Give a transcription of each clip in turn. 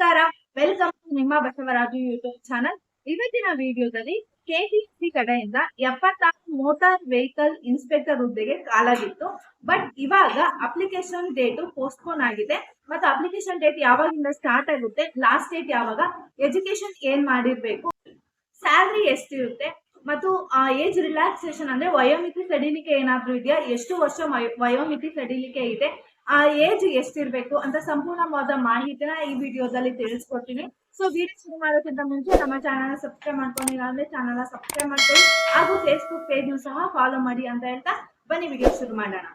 ನಮಸ್ಕಾರ. Welcome to ನಿಮ್ಮ Basavaraju YouTube channel ಇವತ್ತಿನ ವಿಡಿಯೋದಲ್ಲಿ ಕೆಟಿಸಿ ಕಡೆಯಿಂದ ಎಪ್ಪತ್ತಾರು ಮೋಟಾರ್ ವೆಹಿಕಲ್ ಇನ್ಸ್ಪೆಕ್ಟರ್ ಹುದ್ದೆಗೆ ಕಾಲಾಗಿತ್ತು. ಬಟ್ ಇವಾಗ ಅಪ್ಲಿಕೇಶನ್ ಡೇಟ್ ಪೋಸ್ಟ್ಪೋನ್ ಆಗಿದೆ. ಮತ್ತು ಅಪ್ಲಿಕೇಶನ್ ಡೇಟ್ ಯಾವಾಗಿಂದ ಸ್ಟಾರ್ಟ್ ಆಗುತ್ತೆ? ಲಾಸ್ಟ್ ಡೇಟ್ ಯಾವಾಗ? ಎಜುಕೇಶನ್ ಏನ್ ಮಾಡಿರ್ಬೇಕು? ಸ್ಯಾಲ್ರಿ ಎಷ್ಟಿರುತ್ತೆ? ಮತ್ತು ಏಜ್ ರಿಲ್ಯಾಕ್ಸೇಷನ್ ಅಂದ್ರೆ ವಯೋಮಿತಿ ಸಡಿಲಿಕೆ ಏನಾದ್ರೂ ಇದೆಯಾ? ಎಷ್ಟು ವರ್ಷ ವಯೋಮಿತಿ ಸಡಿಲಿಕೆ ಇದೆ? ಆ ಏಜ್ ಎಷ್ಟಿರ್ಬೇಕು ಅಂತ ಸಂಪೂರ್ಣವಾದ ಮಾಹಿತಿನ ಈ ವಿಡಿಯೋದಲ್ಲಿ ತಿಳಿಸ್ಕೊಡ್ತೀನಿ. ಸೊ ವಿಡಿಯೋ ಶುರು ಮಾಡೋಕ್ಕಿಂತ ಮುಂಚೆ ನಮ್ಮ ಚಾನಲ್ ಸಬ್ಸ್ಕ್ರೈಬ್ ಮಾಡ್ಕೊಂಡಿಲ್ಲ ಅಂದ್ರೆ ಚಾನಲ್ ಸಬ್ಸ್ಕ್ರೈಬ್ ಮಾಡ್ಕೊಳ್ಳಿ. ಹಾಗೂ ಫೇಸ್ಬುಕ್ ಪೇಜ್ ಸಹ ಫಾಲೋ ಮಾಡಿ ಅಂತ ಹೇಳ್ತಾ ಬನ್ನಿ ವಿಡಿಯೋ ಶುರು ಮಾಡೋಣ.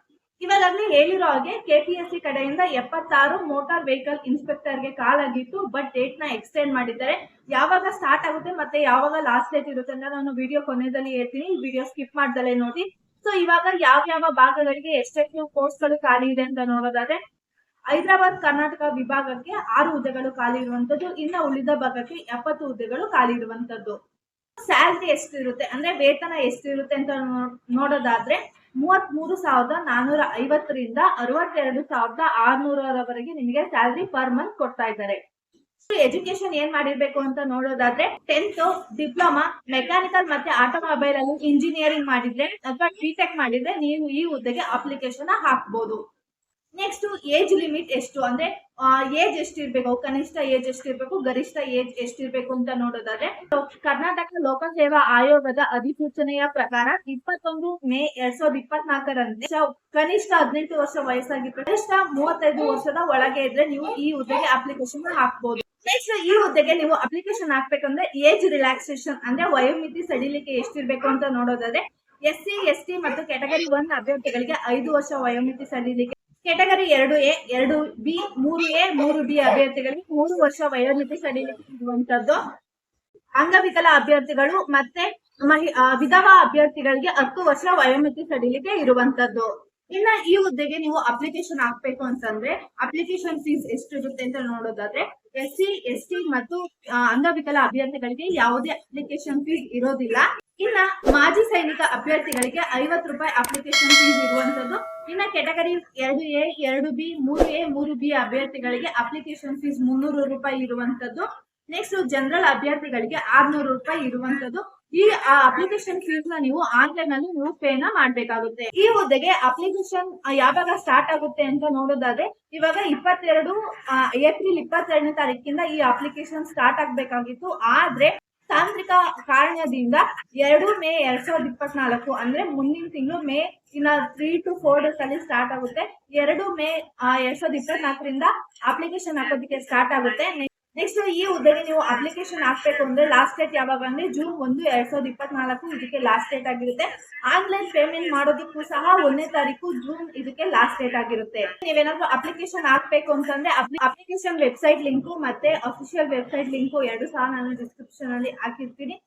ಇವಾಗಲೇ ಹೇಳಿರೋ ಹಾಗೆ ಕೆಪಿಎಸ್ಸಿ ಕಡೆಯಿಂದ ಎಪ್ಪತ್ತಾರು ಮೋಟಾರ್ ವೆಹಿಕಲ್ ಇನ್ಸ್ಪೆಕ್ಟರ್ಗೆ ಕಾಲಾಗಿತ್ತು ಬಟ್ ಡೇಟ್ನ ಎಕ್ಸ್ಟೆಂಡ್ ಮಾಡಿದ್ದಾರೆ. ಯಾವಾಗ ಸ್ಟಾರ್ಟ್ ಆಗುತ್ತೆ ಮತ್ತೆ ಯಾವಾಗ ಲಾಸ್ಟ್ ಡೇಟ್ ಇರುತ್ತೆ ಅಂತ ನಾನು ವಿಡಿಯೋ ಕೊನೆಯಲ್ಲಿ ಹೇಳ್ತೀನಿ. ವಿಡಿಯೋ ಸ್ಕಿಪ್ ಮಾಡ್ದಲೇ ನೋಡಿ. ಸೊ ಇವಾಗ ಯಾವ ಯಾವ ಭಾಗಗಳಿಗೆ ಎಷ್ಟೆಷ್ಟು ಕೋರ್ಸ್ಗಳು ಖಾಲಿ ಇದೆ ಅಂತ ನೋಡೋದಾದ್ರೆ, ಹೈದರಾಬಾದ್ ಕರ್ನಾಟಕ ವಿಭಾಗಕ್ಕೆ ಆರು ಹುದ್ದೆಗಳು ಖಾಲಿ ಇರುವಂತದ್ದು ಇನ್ನ ಉಳಿದ ಭಾಗಕ್ಕೆ ಎಪ್ಪತ್ತು ಹುದ್ದೆಗಳು ಖಾಲಿ ಇರುವಂತದ್ದು ಸ್ಯಾಲ್ರಿ ಎಷ್ಟಿರುತ್ತೆ, ಅಂದ್ರೆ ವೇತನ ಎಷ್ಟಿರುತ್ತೆ ಅಂತ ನೋಡೋದಾದ್ರೆ ಮೂವತ್ತ್ ಮೂರು ಸಾವಿರದ ನಾನೂರ ಐವತ್ತರಿಂದ ಅರವತ್ತೆರಡು ಸಾವಿರದ ಆರ್ನೂರವರೆಗೆ ನಿಮಗೆ ಸ್ಯಾಲ್ರಿ ಪರ್ ಮಂತ್ ಕೊಡ್ತಾ ಇದ್ದಾರೆ. ಎಜುಕೇಶನ್ ಏನ್ ಮಾಡಿರ್ಬೇಕು ಅಂತ ನೋಡೋದಾದ್ರೆ ಟೆಂತ್ ಡಿಪ್ಲೊಮಾ ಮೆಕ್ಯಾನಿಕಲ್ ಮತ್ತೆ ಆಟೋಮೊಬೈಲ್ ಅಲ್ಲಿ ಇಂಜಿನಿಯರಿಂಗ್ ಮಾಡಿದ್ರೆ, ಅಥವಾ ಬಿಟೆಕ್ ಮಾಡಿದ್ರೆ ನೀವು ಈ ಹುದ್ದೆಗೆ ಅಪ್ಲಿಕೇಶನ್ ಹಾಕ್ಬೋದು. ನೆಕ್ಸ್ಟ್ ಏಜ್ ಲಿಮಿಟ್ ಎಷ್ಟು? ಅಂದ್ರೆ ಏಜ್ ಎಷ್ಟಿರ್ಬೇಕು? ಕನಿಷ್ಠ ಏಜ್ ಎಷ್ಟಿರ್ಬೇಕು? ಗರಿಷ್ಠ ಏಜ್ ಎಷ್ಟಿರ್ಬೇಕು ಅಂತ ನೋಡೋದಾದ್ರೆ ಕರ್ನಾಟಕ ಲೋಕಸೇವಾ ಆಯೋಗದ ಅಧಿಸೂಚನೆಯ ಪ್ರಕಾರ ಇಪ್ಪತ್ತೊಂದು ಮೇ ಎರಡ್ ಸಾವಿರದ ಇಪ್ಪತ್ನಾಲ್ಕರಂತೆ ಶ- ಕನಿಷ್ಠ ಹದಿನೆಂಟು ವರ್ಷ ವಯಸ್ಸಾಗಿ ಕನಿಷ್ಠ ಮೂವತ್ತೈದು ವರ್ಷದ ಒಳಗೆ ಇದ್ರೆ ನೀವು ಈ ಹುದ್ದೆಗೆ ಅಪ್ಲಿಕೇಶನ್ ಹಾಕ್ಬೋದು. ನೆಕ್ಸ್ಟ್ ಈ ಹುದ್ದೆಗೆ ನೀವು ಅಪ್ಲಿಕೇಶನ್ ಹಾಕ್ಬೇಕಂದ್ರೆ ಏಜ್ ರಿಲ್ಯಾಕ್ಸೇಷನ್ ಅಂದ್ರೆ ವಯೋಮಿತಿ ಸಡಿಲಿಕೆ ಎಷ್ಟಿರ್ಬೇಕು ಅಂತ ನೋಡೋದಾದ್ರೆ ಎಸ್ ಸಿ ಎಸ್ ಟಿ ಮತ್ತು ಕೆಟಗರಿ ಒನ್ ಅಭ್ಯರ್ಥಿಗಳಿಗೆ ಐದು ವರ್ಷ ವಯೋಮಿತಿ ಸಡಿಲಿಕೆ. ಕೆಟಗರಿ ಎರಡು ಎ, ಎರಡು ಬಿ, ಮೂರು ಎ, ಮೂರು ಬಿ ಅಭ್ಯರ್ಥಿಗಳಿಗೆ ಮೂರು ವರ್ಷ ವಯೋಮಿತಿ ಸಡಿಲಿಕೆ ಇರುವಂತದ್ದು. ಅಂಗವಿಕಲ ಅಭ್ಯರ್ಥಿಗಳು ಮತ್ತೆ ಮಹಿ ವಿಧವಾ ಅಭ್ಯರ್ಥಿಗಳಿಗೆ ಹತ್ತು ವರ್ಷ ವಯೋಮಿತಿ ಸಡಿಲಿಕೆ ಇರುವಂತದ್ದು. ಇನ್ನ ಈ ಹುದ್ದೆಗೆ ನೀವು ಅಪ್ಲಿಕೇಶನ್ ಹಾಕ್ಬೇಕು ಅಂತಂದ್ರೆ ಅಪ್ಲಿಕೇಶನ್ ಫೀಸ್ ಎಷ್ಟು ಇರುತ್ತೆ ಅಂತ ನೋಡೋದಾದ್ರೆ ಎಸ್ ಸಿ ಎಸ್ ಟಿ ಮತ್ತು ಅಂಗವಿಕಲ ಅಭ್ಯರ್ಥಿಗಳಿಗೆ ಯಾವುದೇ ಅಪ್ಲಿಕೇಶನ್ ಫೀಸ್ ಇರೋದಿಲ್ಲ. ಇನ್ನ ಮಾಜಿ ಸೈನಿಕ ಅಭ್ಯರ್ಥಿಗಳಿಗೆ ಐವತ್ತು ರೂಪಾಯಿ ಅಪ್ಲಿಕೇಶನ್ ಫೀಸ್ ಇರುವಂತದ್ದು ಇನ್ನ ಕೆಟಗರಿ ಎರಡು ಎ, ಎರಡು ಬಿ, ಮೂರು ಎ, ಮೂರು ಬಿ ಅಭ್ಯರ್ಥಿಗಳಿಗೆ ಅಪ್ಲಿಕೇಶನ್ ಫೀಸ್ ಮುನ್ನೂರು ರೂಪಾಯಿ ಇರುವಂತದ್ದು ನೆಕ್ಸ್ಟ್ ಜನರಲ್ ಅಭ್ಯರ್ಥಿಗಳಿಗೆ ಆರ್ನೂರು ರೂಪಾಯಿ ಇರುವಂತದ್ದು ಈ ಅಪ್ಲಿಕೇಶನ್ ಫೀಸ್ನ ನೀವು ಆನ್ಲೈನ್ನಲ್ಲಿ ನೀವು ಪೇ ನ ಮಾಡ್ಬೇಕಾಗುತ್ತೆ. ಈ ಹುದ್ದೆಗೆ ಅಪ್ಲಿಕೇಶನ್ ಯಾವಾಗ ಸ್ಟಾರ್ಟ್ ಆಗುತ್ತೆ ಅಂತ ನೋಡೋದಾದ್ರೆ ಇವಾಗ ಇಪ್ಪತ್ತೆರಡು ಆ, ಏಪ್ರಿಲ್ ಇಪ್ಪತ್ತೆರಡನೇ ತಾರೀಕಿಂದ ಈ ಅಪ್ಲಿಕೇಶನ್ ಸ್ಟಾರ್ಟ್ ಆಗ್ಬೇಕಾಗಿತ್ತು. ಆದ್ರೆ ತಾಂತ್ರಿಕ ಕಾರಣದಿಂದ ಎರಡು ಮೇ ಎರಡ್ ಸಾವಿರದ ಇಪ್ಪತ್ನಾಲ್ಕು ಅಂದ್ರೆ ಮುಂದಿನ ತಿಂಗಳು ಮೇ ಇನ್ನ ತ್ರೀ ಟು ಫೋರ್ ಡೇಸ್ ಅಲ್ಲಿ ಸ್ಟಾರ್ಟ್ ಆಗುತ್ತೆ. ಎರಡು ಮೇ ಆ, ಎರಡ್ ಸಾವಿರದ ಇಪ್ಪತ್ನಾಲ್ಕರಿಂದ ಅಪ್ಲಿಕೇಶನ್ ಹಾಕೋದಕ್ಕೆ ಸ್ಟಾರ್ಟ್ ಆಗುತ್ತೆ. ನೆಕ್ಸ್ಟ್ ಈ ಹುದ್ದೆಗೆ ನೀವು ಅಪ್ಲಿಕೇಶನ್ ಹಾಕ್ಬೇಕು ಅಂದ್ರೆ ಲಾಸ್ಟ್ ಡೇಟ್ ಯಾವಾಗ ಅಂದ್ರೆ ಜೂನ್ ಒಂದು, ಎರಡ್ ಸಾವಿರದ ಇಪ್ಪತ್ನಾಲ್ಕು ಇದಕ್ಕೆ ಲಾಸ್ಟ್ ಡೇಟ್ ಆಗಿರುತ್ತೆ. ಆನ್ಲೈನ್ ಪೇಮೆಂಟ್ ಮಾಡೋದಕ್ಕೂ ಸಹ ಒಂದನೇ ತಾರೀಕು ಜೂನ್ ಇದಕ್ಕೆ ಲಾಸ್ಟ್ ಡೇಟ್ ಆಗಿರುತ್ತೆ. ನೀವೇನಾದ್ರೂ ಅಪ್ಲಿಕೇಶನ್ ಹಾಕ್ಬೇಕು ಅಂತಂದ್ರೆ ಅಪ್ಲಿಕೇಶನ್ ವೆಬ್ಸೈಟ್ ಲಿಂಕು ಮತ್ತೆ ಅಫಿಷಿಯಲ್ ವೆಬ್ಸೈಟ್ ಲಿಂಕು ಎರಡು ಸಹ ನಾನು ಡಿಸ್ಕ್ರಿಪ್ಷನ್ ಅಲ್ಲಿ ಹಾಕಿರ್ತೀನಿ.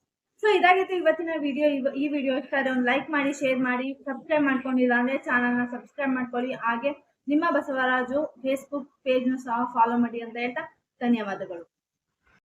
ಸೊ ಇದಾಗಿತ್ತು ಇವತ್ತಿನ ವಿಡಿಯೋ ಈ ವಿಡಿಯೋ ಇಷ್ಟ ಆದರೆ ಒಂದು ಲೈಕ್ ಮಾಡಿ ಶೇರ್ ಮಾಡಿ ಸಬ್ಸ್ಕ್ರೈಬ್ ಮಾಡ್ಕೊಂಡಿಲ್ಲ ಅಂದ್ರೆ ಚಾನಲ್ನ ಸಬ್ಸ್ಕ್ರೈಬ್ ಮಾಡ್ಕೊಳ್ಳಿ. ಹಾಗೆ ನಿಮ್ಮ ಬಸವರಾಜು ಫೇಸ್ಬುಕ್ ಪೇಜ್ನು ಸಹ ಫಾಲೋ ಮಾಡಿ ಅಂತ ಹೇಳ್ತಾ ಧನ್ಯವಾದಗಳು.